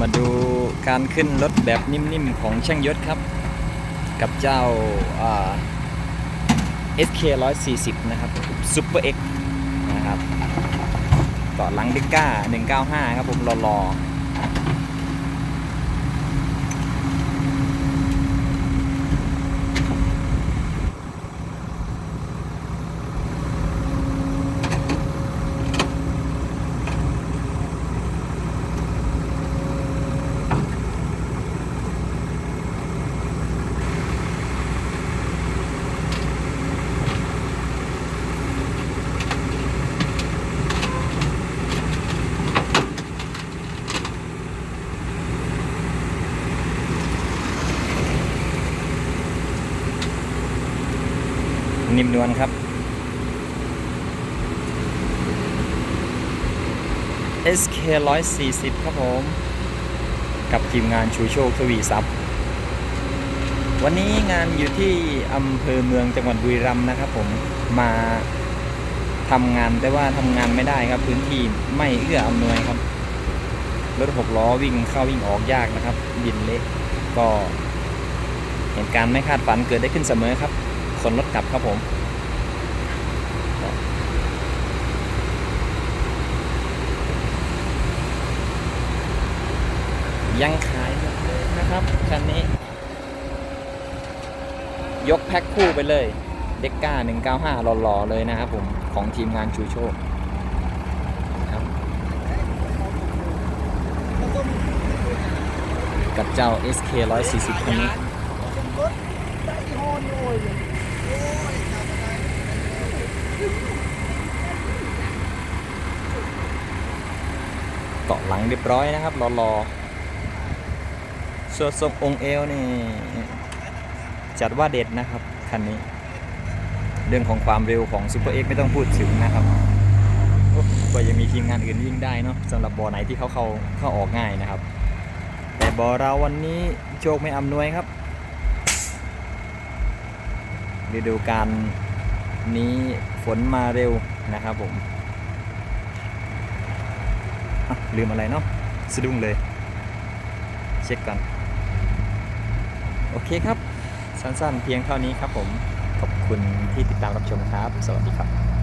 มาดูการขึ้นรถแบบนิ่มๆ ของช่างยศครับ กับเจ้า SK 140 นะครับ Super X นะครับต่อหลังดิก้า 195 ครับผมรอๆ นิ่มนวลครับ SK 140 ครับผม กับทีมงานชูโชคทวีทรัพย์ วันนี้งานอยู่ที่อำเภอเมืองจังหวัดบุรีรัมย์นะครับผมมาทำงานแต่ว่าทำงานไม่ได้ครับ พื้นที่ไม่เอื้ออำนวยครับรถหกล้อวิ่งเข้าวิ่งออกยากนะครับดินเละก็ เหตุการณ์ไม่คาดฝันเกิดได้ขึ้นเสมอครับ คนรถกลับครับผมยังขายหมดเลยนะครับคันนี้ ยกแพ็คคู่ไปเลย เด็กก้า 195หล่อๆเลยนะครับผม ของทีมงานชูโชคครับกับเจ้า SK 140คันนี้ เกาะหลังเรียบร้อยนะครับรอๆส่วนทรงองเอวนี่จัดว่าเด็ดนะครับคันนี้ เรื่องของความเร็วของ Super X ไม่ต้องพูดถึงนะครับก็ยังมีทีมงานอื่นวิ่งได้เนาะสำหรับบอไหนที่เขาเข้าเข้าออกง่ายนะครับ แต่บอเราวันนี้โชคไม่อำนวยครับฤดูการนี้ฝนมาเร็วนะครับผม อะ ลืมอะไรเนาะสะดุ้งเลย เช็คก่อนโอเคครับ สั้นๆ เพียงเท่านี้ครับผม ขอบคุณที่ติดตามรับชมครับ สวัสดีครับ